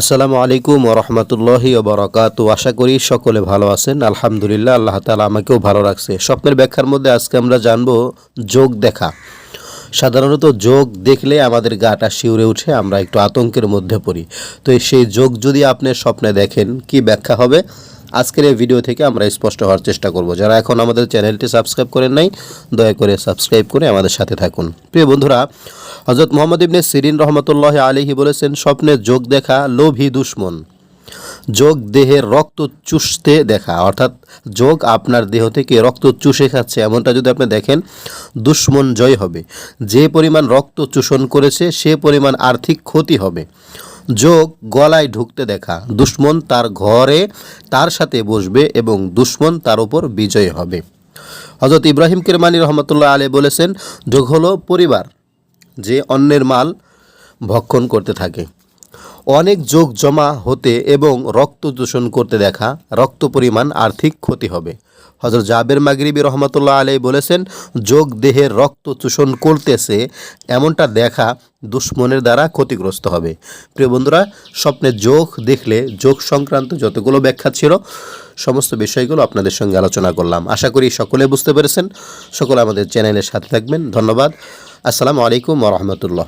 আসসালামু আলাইকুম রহমতুল্লাহি ওবরাকাত আশা করি সকলে ভালো আছেন। আলহামদুলিল্লাহ, আল্লাহ তালা আমাকেও ভালো রাখছে। স্বপ্নের ব্যাখ্যার মধ্যে আজকে আমরা জানব যোগ দেখা। সাধারণত যোগ দেখলে আমাদের গাটা শিউরে উঠে, আমরা একটু আতঙ্কের মধ্যে পড়ি। তো সেই যোগ যদি আপনি স্বপ্নে দেখেন, কি ব্যাখ্যা হবে? আজকের এই ভিডিও থেকে আমরা স্পষ্ট হওয়ার চেষ্টা করব। যারা এখন আমাদের চ্যানেলটি সাবস্ক্রাইব করেন নাই, দয়া করে সাবস্ক্রাইব করে আমাদের সাথে থাকুন। প্রিয় বন্ধুরা হজরত মোহাম্মদ ইবনে সিরিন রহমতুল্লাহ আলিহি বলেছেন, স্বপ্নে যোগ দেখা, লোভী দুশ্মন। যোগ দেহের রক্ত চুষতে দেখা। অর্থাৎ যোগ আপনার দেহ থেকে রক্ত চুষে খাচ্ছে। এমনটা যদি আপনি দেখেন, দুশ্মন জয় হবে। যে পরিমাণ রক্ত চূষণ করেছে, সে পরিমাণ আর্থিক ক্ষতি হবে। যোগ গলায় ঢুকতে দেখা। দুশ্মন তার ঘরে তার সাথে বসবে এবং দুশ্মন তার উপর বিজয় হবে। হজরত ইব্রাহিম কিরমানি রহমতুল্লাহ আলী বলেছেন, যোগ হলো পরিবার যে অন্যের মাল ভক্ষণ করতে থাকে। অনেক যোগ জমা হতে এবং রক্ত দূষণ করতে দেখা, রক্ত পরিমাণ আর্থিক ক্ষতি হবে। হজরত জাবের মাগরিবি রহমতুল্লাহ আলাই বলেছেন, যোগ দেহের রক্ত চূষণ করতেছে, এমনটা দেখা দুশ্মনের দ্বারা ক্ষতিগ্রস্ত হবে। প্রিয় বন্ধুরা, স্বপ্নে যোগ দেখলে যোগ সংক্রান্ত যতগুলো ব্যাখ্যা ছিল, সমস্ত বিষয়গুলো আপনাদের সঙ্গে আলোচনা করলাম। আশা করি সকলে বুঝতে পেরেছেন। সকলে আমাদের চ্যানেলের সাথে থাকবেন। ধন্যবাদ। আসসালামু আলাইকুম রহমতুল্লাহ।